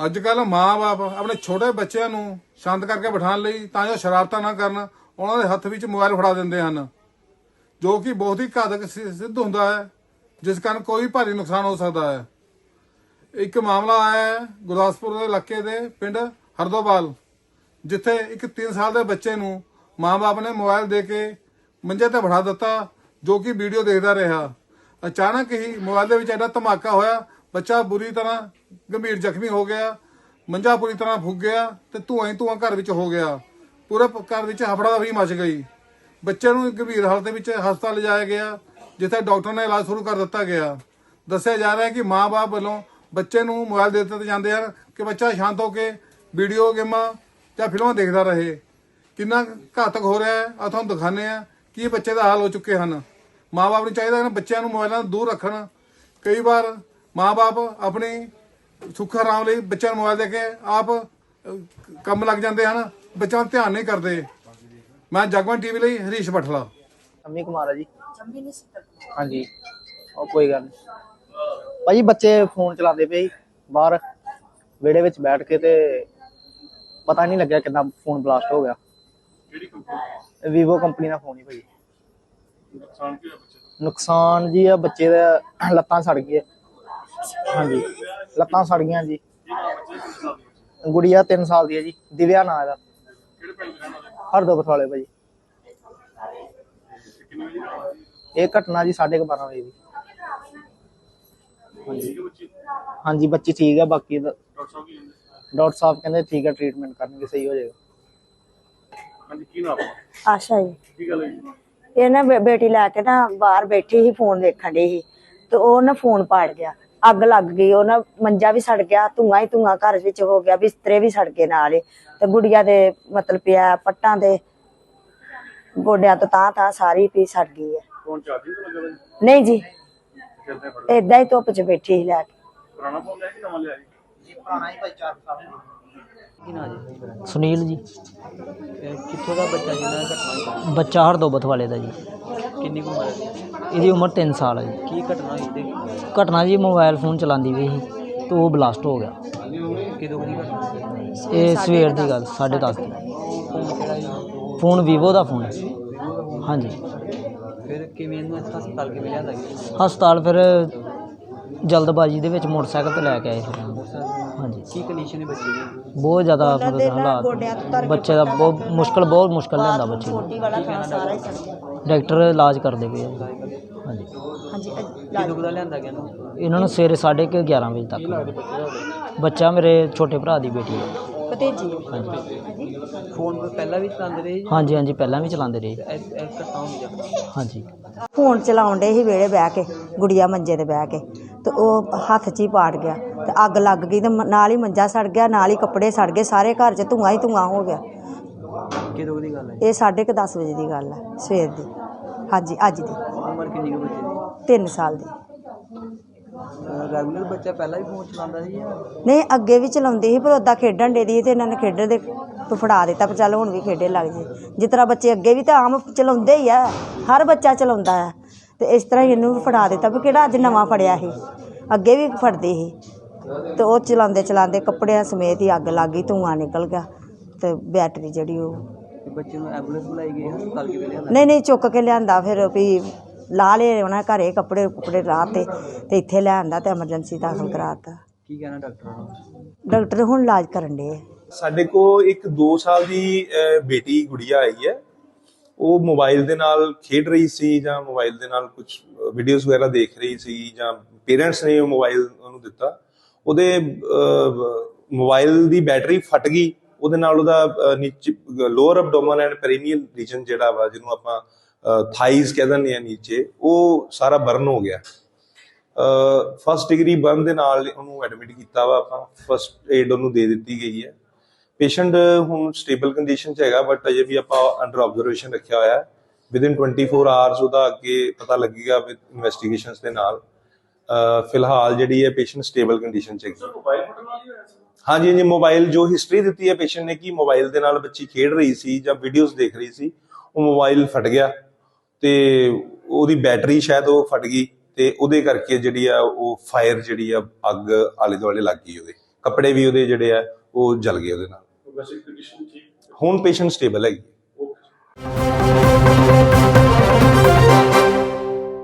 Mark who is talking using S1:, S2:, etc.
S1: ਅੱਜ ਕੱਲ ਮਾਂ-ਬਾਪ ਆਪਣੇ ਛੋਟੇ ਬੱਚਿਆਂ ਨੂੰ ਸ਼ਾਂਤ ਕਰਕੇ ਬਿਠਾਉਣ ਲਈ ਤਾਂ ਜੋ ਸ਼ਰਾਰਤਾਂ ਨਾ ਕਰਨ, ਉਹਨਾਂ ਦੇ ਹੱਥ ਵਿੱਚ ਮੋਬਾਈਲ ਫੜਾ ਦਿੰਦੇ ਹਨ। ਜੋ ਕਿ ਬਹੁਤ ਹੀ ਘਾਤਕ ਸਿੱਧ ਹੁੰਦਾ ਹੈ, ਜਿਸ ਕਾਰਨ ਕੋਈ ਭਾਰੀ ਨੁਕਸਾਨ ਹੋ ਸਕਦਾ ਹੈ। ਇੱਕ ਮਾਮਲਾ ਆਇਆ ਹੈ ਗੁਰਦਾਸਪੁਰ ਦੇ ਇਲਾਕੇ ਦੇ ਪਿੰਡ ਹਰਦੋਵਾਲ, ਜਿੱਥੇ ਇੱਕ 3 ਸਾਲ ਦੇ ਬੱਚੇ ਨੂੰ ਮਾਂ-ਬਾਪ ਨੇ ਮੋਬਾਈਲ ਦੇ ਕੇ ਮੰਜੇ ਤੇ ਬਿਠਾ ਦਿੱਤਾ, ਜੋ ਕਿ ਵੀਡੀਓ ਦੇਖਦਾ ਰਿਹਾ। ਅਚਾਨਕ ਹੀ ਮੋਬਾਈਲ ਦੇ ਵਿੱਚ ਐਡਾ ਧਮਾਕਾ ਹੋਇਆ ਬੱਚਾ ਬੁਰੀ ਤਰ੍ਹਾਂ ਗੰਭੀਰ ਜ਼ਖਮੀ ਹੋ ਗਿਆ ਮੰਜਾ ਪੂਰੀ ਤਰ੍ਹਾਂ ਫੁੱਕ ਗਿਆ ਤੇ ਧੂਆਂ ਹੀ ਧੂਆਂ ਘਰ ਵਿੱਚ ਹੋ ਗਿਆ। ਪੂਰੇ ਘਰ ਵਿੱਚ ਹਫੜਾ ਵੀ ਮਚ ਗਈ। ਬੱਚੇ ਨੂੰ ਗੰਭੀਰ ਹਾਲਤ ਵਿੱਚ ਹਸਪਤਾਲ ਲਿਜਾਇਆ ਗਿਆ, ਜਿੱਥੇ ਡਾਕਟਰ ਨੇ ਇਲਾਜ ਸ਼ੁਰੂ ਕਰ ਦਿੱਤਾ ਗਿਆ। ਦੱਸਿਆ ਜਾ ਰਿਹਾ ਹੈ ਕਿ ਮਾਂ-ਬਾਪ ਵੱਲੋਂ ਬੱਚੇ ਨੂੰ ਮੋਬਾਈਲ ਦੇ ਦਿੱਤੇ ਜਾਂਦੇ ਹਨ ਕਿ ਬੱਚਾ ਸ਼ਾਂਤ ਹੋ ਕੇ ਵੀਡੀਓ ਗੇਮਾਂ ਜਾਂ ਫਿਲਮਾਂ ਦੇਖਦਾ ਰਹੇ। ਕਿੰਨਾ ਘਾਤਕ ਹੋ ਰਿਹਾ ਹੈ ਆ ਤੁਹਾਨੂੰ ਦਿਖਾਣੇ ਆ ਕੀ ਇਹ ਬੱਚੇ ਦਾ ਹਾਲ ਹੋ ਚੁੱਕੇ ਹਨ। ਮਾਪੇ ਨੂੰ ਚਾਹੀਦਾ ਹੈ ਕਿ ਬੱਚਿਆਂ ਨੂੰ ਮੋਬਾਈਲਾਂ ਤੋਂ ਦੂਰ ਰੱਖਣ। ਕਈ ਵਾਰ ਮਾਪੇ ਆਪਣੀ ਸੁੱਖ ਆਰਾਮ ਲਈ ਬੱਚਿਆਂ ਨੂੰ ਮੋਬਾਈਲ ਦੇ ਕੇ ਆਪ ਕੰਮ ਲੱਗ ਜਾਂਦੇ ਹਨ। ਬੱਚਿਆਂ ਧਿਆਨ ਨਹੀਂ ਕਰਦੇ। ਮੈਂ ਜਗਵੰਤ ਟੀਵੀ ਲਈ ਹਰੀਸ਼ ਬਠਲਾ
S2: ਅੰਮੀ ਕੁਮਾਰ ਆ ਜੀ। ਹਾਂਜੀ। ਉਹ ਕੋਈ ਗੱਲ ਨਹੀਂ ਭਾਜੀ ਬੱਚੇ ਫੋਨ ਚਲਾਉਂਦੇ ਪਏ ਬਾਹਰ। ਵਿਹੜੇ ਵਿੱਚ ਬੈਠ ਕੇ ਤੇ ਪਤਾ ਨਹੀਂ ਲੱਗਿਆ ਕਿੰਨਾ ਫੋਨ ਬਲਾਸਟ ਹੋ ਗਿਆ।
S3: ਕਿਹੜੀ ਕੰਪਨੀ
S2: ਵੀਵੋ ਕੰਪਨੀ ਦਾ ਫੋਨ ਹੀ ਭਾਜੀ
S3: ਨੁਕਸਾਨ ਕੀ ਹੋਇਆ ਬੱਚੇ ਦਾ?
S2: ਨੁਕਸਾਨ ਜੀ ਆ ਬੱਚੇ ਦਾ ਲੱਤਾਂ ਸੜ ਗਈਆਂ। ਹਾਂਜੀ। ਲੱਤਾਂ ਸੜ ਗਈਆਂ ਜੀ।
S3: ਦੇ
S2: ਗੁੜੀਆ 3 ਸਾਲ ਦੀ ਹੈ ਜੀ। ਦਿਵਿਆ ਨਾਂ
S3: ਦੇ
S2: ਹਰਦੋਬਤ ਵਾਲੇ ਭਾਜੀ।
S3: ਦਾ?
S2: ਇਹ ਘਟਨਾ ਜੀ 12:30 ਵਜੇ ਦੀ। ਹਾਂਜੀ। ਬੱਚੀ ਠੀਕ ਹੈ ਬਾਕੀ ਦਾ-
S3: ਡਾਕਟਰ ਸਾਹਿਬ ਕਹਿੰਦੇ
S2: ਠੀਕ ਹੈ ਟ੍ਰੀਟਮੈਂਟ ਕਰਨਗੇ ਸਹੀ ਹੋ ਜਾਏਗਾ।
S3: ਹਾਂਜੀ ਕੀ ਨਾਮ?
S4: ਆਸ਼ਾ ਜੀ।
S3: ਕੀ ਗੱਲ ਹੋਈ? ਜੀ?
S4: ਇਹ ਨਾ ਬੇਟੀ ਲੈ ਕੇ ਨਾ ਬਾਹਰ ਬੈਠੀ ਸੀ ਫੋਨ ਵੇਖਣ ਡਈ ਸੀ। ਤੇ ਉਹ ਨਾ ਫੋਨ ਪਾੜ ਗਿਆ। ਅੱਗ ਲੱਗ ਗਈ ਉਹ ਨਾ ਮੰਜਾ ਵੀ ਸੜ ਗਿਆ ਧੂਆਂ ਹੀ ਧੂਆਂ ਘਰ ਵਿੱਚ ਹੋ ਗਿਆ ਬਿਸਤਰੇ ਵੀ ਸੜ ਗਏ ਨਾਲ ਹੀ। ਤੇ ਗੁੜੀਆ ਦੇ ਮਤਲਬ ਪਿਆ ਪੱਟਾਂ ਦੇ ਗੋਡਿਆਂ ਤੋਂ ਤਾਂ ਤਾਂ ਸਾਰੀ ਪੀ ਸੜ ਗਈ ਹੈ।
S3: ਤੇ?
S4: ਨਹੀਂ ਜੀ। ਏਦਾਂ ਹੀ ਧੁੱਪ 'ਚ ਬੈਠੀ ਸੀ ਲੈ ਕੇ।
S3: ਪੁਰਾਣਾ ਫੋਨ ਲਿਆ ਕਿ ਨਵਾਂ ਲਿਆ ਜੀ?
S2: ਪੁਰਾਣਾ ਹੀ ਭਾਈ 4 ਸਾਲ ਕੀ ਨਾਂ ਜੀ? ਸੁਨੀਲ ਜੀ। ਕਿੱਥੋਂ ਦਾ ਬੱਚਾ ਜਿਹਨਾਂ ਘਟਨਾ ਬੱਚਾ ਹਰਦੋਬਤ ਵਾਲੇ ਦਾ ਜੀ। ਕਿੰਨੀ ਉਮਰ ਹੈ? ਇਹਦੀ ਉਮਰ 3 ਸਾਲ ਹੈ ਜੀ। ਕੀ ਘਟਨਾ ਹੋਈ ਤੇ? ਘਟਨਾ ਜੀ ਮੋਬਾਈਲ ਫੋਨ ਚਲਾਉਂਦੀ ਵੀ ਸੀ ਤੇ ਉਹ ਬਲਾਸਟ ਹੋ ਗਿਆ। ਕਿਦੋਂ ਦੀ ਘਟਨਾ? ਇਹ ਸਵੇਰ ਦੀ ਗੱਲ 10:30 ਦੀ। ਫੋਨ ਵੀਵੋ ਦਾ ਫੋਨ ਹੈ। ਹਾਂਜੀ।
S5: ਫਿਰ ਕਿਵੇਂ ਇਹਨੂੰ ਹਸਪਤਾਲ ਕਿਵੇਂ ਲਿਆਂਦਾ ਗਿਆ
S2: ਹਸਪਤਾਲ ਫਿਰ ਜਲਦਬਾਜ਼ੀ ਦੇ ਵਿੱਚ ਮੋਟਰਸਾਈਕਲ ਤੇ ਲੈ ਕੇ ਆਏ ਫਿਰ ਹਾਂਜੀ।
S5: ਕੀ ਕੰਡੀਸ਼ਨ ਹੈ ਬੱਚੇ ਦੀ?
S2: ਬਹੁਤ ਜ਼ਿਆਦਾ ਮਤਲਬ ਹਾਲਾਤ ਬੱਚੇ ਦਾ ਬਹੁਤ ਮੁਸ਼ਕਲ ਬਹੁਤ ਮੁਸ਼ਕਲ ਲੈਂਦਾ ਬੱਚੇ ਨੂੰ। ਡਾਕਟਰ ਇਲਾਜ ਕਰਦੇ ਪਏ ਆ। ਹਾਂਜੀ।
S4: ਹਾਂਜੀ
S5: ਕਿਦੋਂ ਕੁ ਦਾ ਲਿਆਂਦਾ ਗਿਆ ਇਹਨੂੰ?
S2: ਇਹਨਾਂ ਨੂੰ ਸਵੇਰੇ 11:30 11 ਵਜੇ ਤੱਕ। ਬੱਚਾ ਮੇਰੇ ਛੋਟੇ ਭਰਾ ਦੀ ਬੇਟੀ ਹੈ
S4: ਭਤੀਜੀ।
S2: ਹਾਂਜੀ।
S5: ਫੋਨ ਪਹਿਲਾਂ ਵੀ ਚਲਾਉਂਦੇ ਰਹੇ ਜੀ?
S2: ਹਾਂਜੀ ਹਾਂਜੀ ਪਹਿਲਾਂ ਵੀ ਚਲਾਉਂਦੇ ਰਹੇ।
S5: ਜਾਂਦਾ
S2: ਹਾਂਜੀ।
S4: ਫੋਨ ਚਲਾਉਣ ਡੇ ਸੀ ਵੇੜੇ ਬਹਿ ਕੇ ਗੁੜੀਆ ਮੰਜੇ ਤੇ ਬਹਿ ਕੇ। ਤੇ ਉਹ ਹੱਥ 'ਚ ਹੀ ਪਾੜ ਗਿਆ। ਤੇ ਅੱਗ ਲੱਗ ਗਈ ਤੇ ਮ- ਨਾਲ ਹੀ ਮੰਜਾ ਸੜ ਗਿਆ ਨਾਲ ਹੀ ਕੱਪੜੇ ਸੜ ਗਏ ਸਾਰੇ ਘਰ 'ਚ ਧੂੰਆਂ ਹੀ ਧੂੰਆਂ ਹੋ ਗਿਆ।
S5: ਕਿਦੋਂ ਕੁ ਦੀ ਗੱਲ ਹੈ
S4: ਇਹ ਸਾਢੇ ਕੁ ਦਸ ਵਜੇ ਦੀ ਗੱਲ ਹੈ ਸਵੇਰ ਦੀ। ਹਾਂਜੀ ਅੱਜ ਦੀ।
S5: ਉਮਰ ਕਿੰਨੀ ਕੁ ਬੱਚੇ
S4: 3 ਸਾਲ ਦੀ।
S5: ਰੈਗੂਲਰ ਬੱਚਾ ਪਹਿਲਾਂ ਵੀ ਫੋਨ ਚਲਾਉਂਦਾ ਸੀ ਜਾਂ?
S4: ਨਹੀਂ ਅੱਗੇ ਵੀ ਚਲਾਉਂਦੇ ਸੀ ਪਰ ਉਦਾਂ ਖੇਡਣ ਦੇ ਦੀ ਤੇ ਇਹਨਾਂ ਨੇ ਖੇਡਣ ਦੇ ਤੋਂ ਫੜਾ ਦਿੱਤਾ ਪਰ ਚੱਲ ਹੁਣ ਵੀ ਖੇਡੇ ਲੱਗ ਜੇ। ਜਿਸ ਤਰ੍ਹਾਂ ਬੱਚੇ ਅੱਗੇ ਵੀ ਤਾਂ ਆਮ ਚਲਾਉਂਦੇ ਹੀ ਆ ਹਰ ਬੱਚਾ ਚਲਾਉਂਦਾ ਆ ਤੇ ਇਸ ਤਰ੍ਹਾਂ ਹੀ ਇਹਨੂੰ ਵੀ ਫੜਾ ਦਿੱਤਾ ਵੀ ਕਿਹੜਾ ਅੱਜ ਨਵਾਂ ਫੜਿਆ ਸੀ। ਅੱਗੇ ਵੀ ਫੜਦੇ ਸੀ। ਤੇ ਉਹ ਚਲਾਉਂਦੇ ਚਲਾਉਂਦੇ ਕੱਪੜਿਆਂ ਸਮੇਤ ਹੀ ਅੱਗ ਲੱਗ ਗਈ ਧੂੰਆਂ ਨਿਕਲ ਗਿਆ ਤੇ ਬੈਟਰੀ ਜਿਹੜੀ ਉਹ
S5: ਤੇ ਬੱਚੇ ਨੂੰ ਐਂਬੂਲੈਂਸ ਬੁਲਾਈ ਗਈ ਹਸਪਤਾਲ ਕਿਵੇਂ ਲਿਆਂਦਾ?
S4: ਨਹੀਂ ਨਹੀਂ ਚੁੱਕ ਕੇ ਲਿਆਂਦਾ ਫਿਰ ਵੀ ਲਾ ਲਏ ਉਹਨਾਂ ਘਰੇ ਕੱਪੜੇ ਕੁਪੜੇ ਰਾਹ ਤੇ ਤੇ ਇੱਥੇ ਲਿਆਂਦਾ ਤੇ ਐਮਰਜੈਂਸੀ ਦਾਖਲ ਕਰਾਤਾ।
S5: ਕੀ ਕਹਿਣਾ ਡਾਕਟਰਾਂ ਨੂੰ?
S4: ਡਾਕਟਰ ਹੁਣ ਇਲਾਜ ਕਰਨ ਦੇ
S6: ਸਾਡੇ ਕੋ ਇੱਕ 2 ਸਾਲ ਦੀ ਅਹ, ਬੇਟੀ ਗੁੜੀਆ ਆਈ ਹੈ। ਉਹ ਮੋਬਾਈਲ ਦੇ ਨਾਲ ਖੇਡ ਰਹੀ ਸੀ ਜਾਂ ਮੋਬਾਈਲ ਦੇ ਨਾਲ ਕੁਝ ਵੀਡੀਓਜ਼ ਵਗੈਰਾ ਦੇਖ ਰਹੀ ਸੀ ਜਾਂ ਪੇਰੈਂਟਸ ਨੇ ਉਹ ਮੋਬਾਈਲ ਉਹਨੂੰ ਦਿੱਤਾ। ਉਹਦੇ ਮੋਬਾਈਲ ਦੀ ਬੈਟਰੀ ਫਟ ਗਈ। ਉਹਦੇ ਨਾਲ ਉਹਦਾ ਨੀਚੇ lower abdomen and perineal region ਜਿਹੜਾ ਵਾ, ਜਿਹਨੂੰ ਆਪਾਂ ਥਾਈਜ਼ ਕਹਿ ਦਿੰਦੇ ਆ ਨੀਚੇ, ਉਹ ਸਾਰਾ ਬਰਨ ਹੋ ਗਿਆ। ਫਸਟ ਡਿਗਰੀ ਬਰਨ ਦੇ ਨਾਲ ਉਹਨੂੰ ਐਡਮਿਟ ਕੀਤਾ ਵਾ ਆਪਾਂ ਫਸਟ ਏਡ ਉਹਨੂੰ ਦੇ ਦਿੱਤੀ ਗਈ ਹੈ। ਪੇਸ਼ੈਂਟ ਹੁਣ ਸਟੇਬਲ ਕੰਡੀਸ਼ਨ 'ਚ ਹੈਗਾ ਬਟ ਅਜੇ ਵੀ ਆਪਾਂ ਅੰਡਰ ਆਬਜ਼ਰਵੇਸ਼ਨ ਰੱਖਿਆ ਹੋਇਆ ਹੈ। ਵਿਦਿਨ 24 ਆਵਰਸ ਉਹਦਾ ਅੱਗੇ ਪਤਾ ਲੱਗੇਗਾ ਵਿਦ ਇਨਵੈਸਟੀਗੇਸ਼ਨਸ ਦੇ ਨਾਲ। ਫਿਲਹਾਲ ਜਿਹੜੀ ਹੈ ਪੇਸ਼ੈਂਟ ਸਟੇਬਲ ਕੰਡੀਸ਼ਨ 'ਚ ਹੈਗੀ।
S3: ਮੋਬਾਈਲ ਫੋਟੋ ਨਾਲ ਹੀ ਹੋਇਆ
S6: ਹਾਂਜੀ ਹਾਂਜੀ ਮੋਬਾਈਲ ਜੋ ਹਿਸਟਰੀ ਦਿੱਤੀ ਹੈ ਪੇਸ਼ੈਂਟ ਨੇ ਕਿ ਮੋਬਾਈਲ ਦੇ ਨਾਲ ਬੱਚੀ ਖੇਡ ਰਹੀ ਸੀ ਜਾਂ ਵੀਡੀਓਜ਼ ਦੇਖ ਰਹੀ ਸੀ ਉਹ ਮੋਬਾਈਲ ਫਟ ਗਿਆ ਤੇ ਉਹਦੀ ਬੈਟਰੀ ਸ਼ਾਇਦ ਉਹ ਫਟ ਗਈ ਤੇ ਉਹਦੇ ਕਰਕੇ ਜਿਹੜੀ ਆ ਉਹ ਫਾਇਰ ਜਿਹੜੀ ਆ ਅੱਗ ਆਲੇ ਦੁਆਲੇ ਲੱਗ ਗਈ ਉਹਦੇ। ਕੱਪੜੇ ਵੀ ਉਹਦੇ ਜਿਹੜੇ ਆ ਉਹ ਜਲ ਗਏ ਉਹਦੇ ਨਾਲ। ਹੁਣ ਪੇਸ਼ੈਂਟ ਸਟੇਬਲ ਹੈਗੀ।